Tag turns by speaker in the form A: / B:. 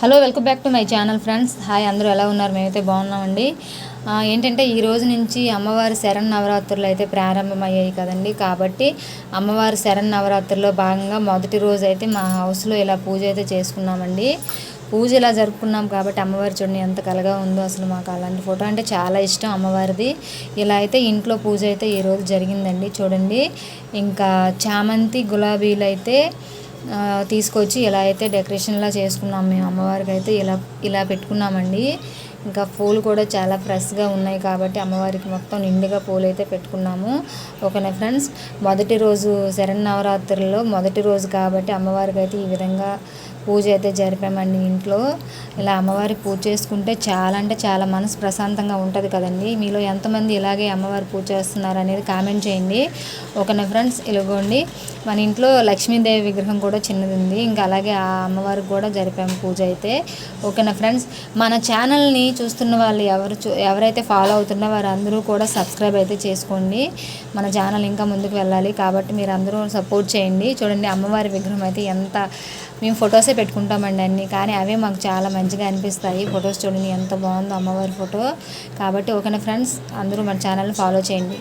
A: Hello welcome back to my channel friends hi అందరూ ఎలా ఉన్నారు? మేమైతే బాగున్నామండి. ఏంటంటే ఈ రోజు నుంచి అమ్మవారి శరణ్ నవరాత్రులు అయితే ప్రారంభమయ్యాయి కదండి. కాబట్టి అమ్మవారి శరణ్ నవరాత్రుల్లో భాగంగా మొదటి రోజు అయితే మా హౌస్లో ఇలా పూజ అయితే చేసుకున్నామండి. పూజ ఇలా జరుపుకున్నాం కాబట్టి అమ్మవారి చూడండి ఎంత కలగా ఉందో అసలు మాకు అలాంటి ఫోటో అంటే చాలా ఇష్టం అమ్మవారిది. ఇలా అయితే ఇంట్లో పూజ అయితే ఈరోజు జరిగిందండి. చూడండి ఇంకా చామంతి గులాబీలు అయితే తీసుకొచ్చి ఇలా అయితే డెకరేషన్లా చేసుకున్నాం మేము అమ్మవారికి అయితే ఇలా ఇలా పెట్టుకున్నామండి. ఇంకా పూలు కూడా చాలా ఫ్రెష్గా ఉన్నాయి కాబట్టి అమ్మవారికి మొత్తం నిండుగా పూలు అయితే పెట్టుకున్నాము. ఓకేనా ఫ్రెండ్స్? మొదటి రోజు శరన్నవరాత్రుల్లో మొదటి రోజు కాబట్టి అమ్మవారికి అయితే ఈ విధంగా పూజ అయితే జరిపామండి ఇంట్లో. ఇలా అమ్మవారి పూజ చేసుకుంటే చాలా అంటే చాలా మనసు ప్రశాంతంగా ఉంటుంది కదండి. మీలో ఎంతమంది ఇలాగే అమ్మవారి పూజ చేస్తున్నారు అనేది కామెంట్ చేయండి. ఓకేనా ఫ్రెండ్స్? ఇలాగోండి. మన ఇంట్లో లక్ష్మీదేవి విగ్రహం కూడా చిన్నది ఉంది ఇంకా అలాగే ఆ అమ్మవారికి కూడా జరిపాము పూజ అయితే. ఓకేనా ఫ్రెండ్స్ మన ఛానల్ని చూస్తున్న వాళ్ళు ఎవరు చూ ఎవరైతే ఫాలో అవుతున్న వారు అందరూ కూడా సబ్స్క్రైబ్ అయితే చేసుకోండి. మన ఛానల్ ఇంకా ముందుకు వెళ్ళాలి. కాబట్టి మీరు అందరూ సపోర్ట్ చేయండి. చూడండి అమ్మవారి విగ్రహం అయితే ఎంత మేము ఫొటోసే పెట్టుకుంటామండి అన్ని. కానీ అవే మాకు చాలా మంచిగా అనిపిస్తాయి. ఫొటోస్ చూడండి ఎంత బాగుందో అమ్మవారి ఫోటో. కాబట్టి ఓకేనా ఫ్రెండ్స్ అందరూ మన ఛానల్ని ఫాలో చేయండి.